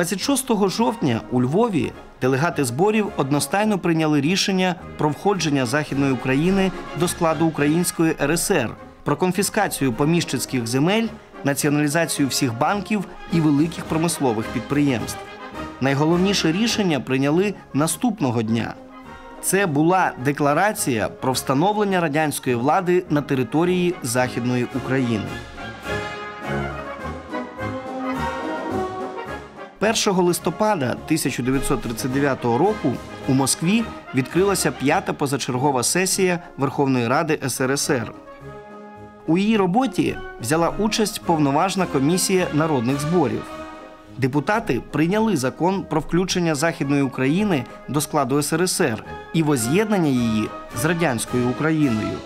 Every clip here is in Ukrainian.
26 жовтня у Львові делегати зборів одностайно прийняли рішення про входження Західної України до складу Української РСР, про конфіскацію поміщицьких земель, націоналізацію всіх банків і великих промислових підприємств. Найголовніше рішення прийняли наступного дня. Це була декларація про встановлення радянської влади на території Західної України. 1 листопада 1939 року у Москві відкрилася п'ята позачергова сесія Верховної Ради СРСР. У її роботі взяла участь повноважна комісія народних зборів. Депутати прийняли закон про включення Західної України до складу СРСР і воз'єднання її з радянською Україною.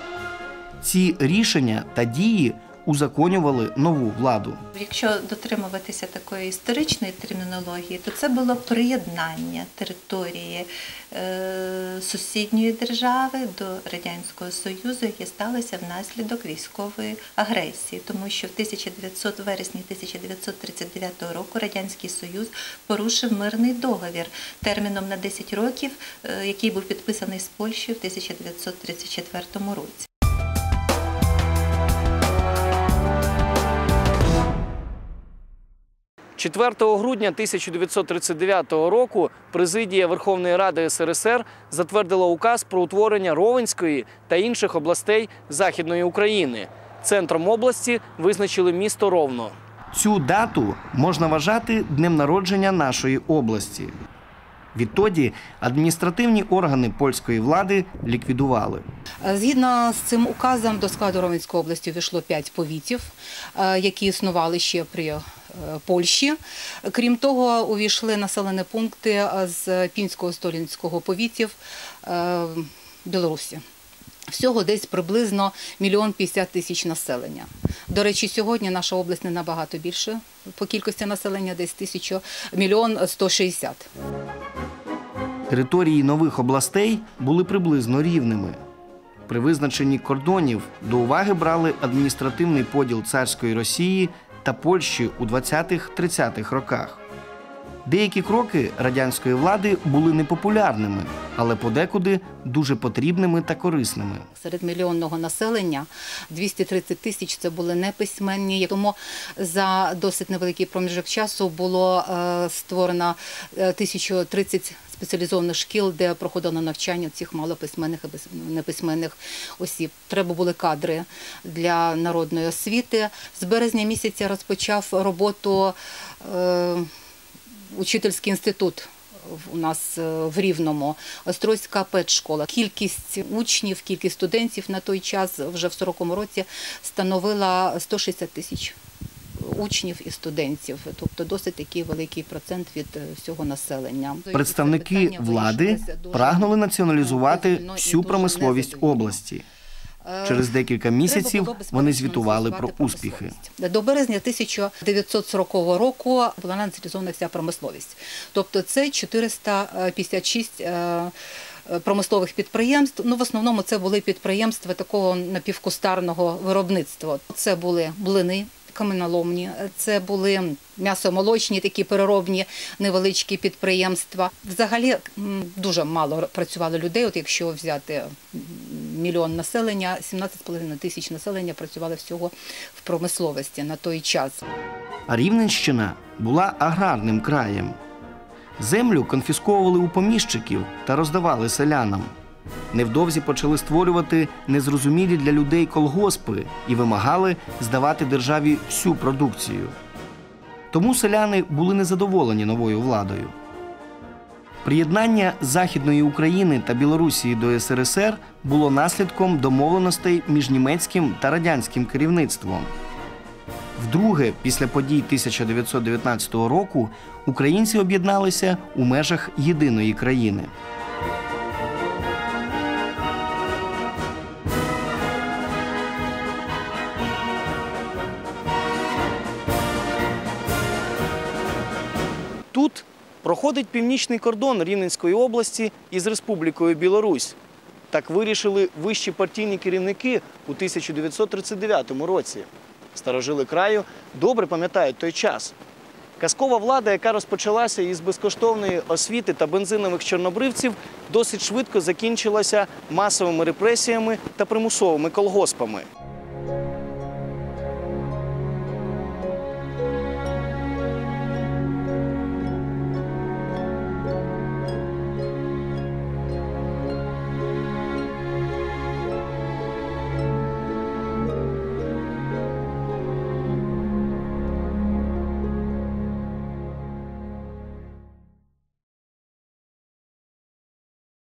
Ці рішення та дії узаконювали нову владу. Якщо дотримуватися такої історичної термінології, то це було приєднання території е, сусідньої держави до Радянського Союзу, яке сталося внаслідок військової агресії, тому що в 1900, вересні 1939 року Радянський Союз порушив мирний договір терміном на 10 років, е, який був підписаний з Польщею в 1934 році. – 4 грудня 1939 року президія Верховної Ради СРСР затвердила указ про утворення Ровенської та інших областей Західної України. Центром області визначили місто Ровно. Цю дату можна вважати днем народження нашої області. Відтоді адміністративні органи польської влади ліквідували. Згідно з цим указом до складу Ровенської області увійшло п'ять повітів, е, які існували ще при е, Польщі. Крім того, увійшли населені пункти з пінського столінського повітів е, Білорусі. Всього десь приблизно мільйон п'ятдесят тисяч населення. До речі, сьогодні наша область не набагато більше по кількості населення, десь тисячу мільйон сто шістдесят. Території нових областей були приблизно рівними. При визначенні кордонів до уваги брали адміністративний поділ царської Росії та Польщі у 20-30-х роках. Деякі кроки радянської влади були непопулярними, але подекуди дуже потрібними та корисними. Серед мільйонного населення 230 тисяч це були неписьменні. Тому за досить невеликий проміжок часу було е, створено е, 1030 спеціалізованих шкіл, де проходило навчання цих малописьменних і неписьменних осіб. Треба були кадри для народної освіти. З березня місяця розпочав роботу. Е, учительський інститут у нас е, в Рівному, Острозька педшкола. Кількість учнів, кількість студентів на той час, вже в 40-му році, становила 160 тисяч учнів і студентів. Тобто досить такий великий процент від е, всього населення. Представники влади прагнули націоналізувати всю промисловість області. Е, Через декілька місяців вони звітували про успіхи. До березня 1940 року була націоналізована вся промисловість. Тобто це 456 е, е, промислових підприємств. Ну, в основному це були підприємства такого напівкустарного виробництва. Це були блини. Каменоломні, це були м'ясомолочні, такі переробні невеличкі підприємства. Взагалі дуже мало працювало людей. От якщо взяти мільйон населення, 17,5 тисяч населення працювали всього в промисловості на той час. А Рівненщина була аграрним краєм. Землю конфісковували у поміщиків та роздавали селянам. Невдовзі почали створювати незрозумілі для людей колгоспи і вимагали здавати державі всю продукцію. Тому селяни були незадоволені новою владою. Приєднання Західної України та Білорусі до СРСР було наслідком домовленостей між німецьким та радянським керівництвом. Вдруге, після подій 1919 року, українці об'єдналися у межах єдиної країни. Тут проходить північний кордон Рівненської області із Республікою Білорусь. Так вирішили вищі партійні керівники у 1939 році. Старожили краю добре пам'ятають той час. Казкова влада, яка розпочалася із безкоштовної освіти та бензинових чорнобривців, досить швидко закінчилася масовими репресіями та примусовими колгоспами.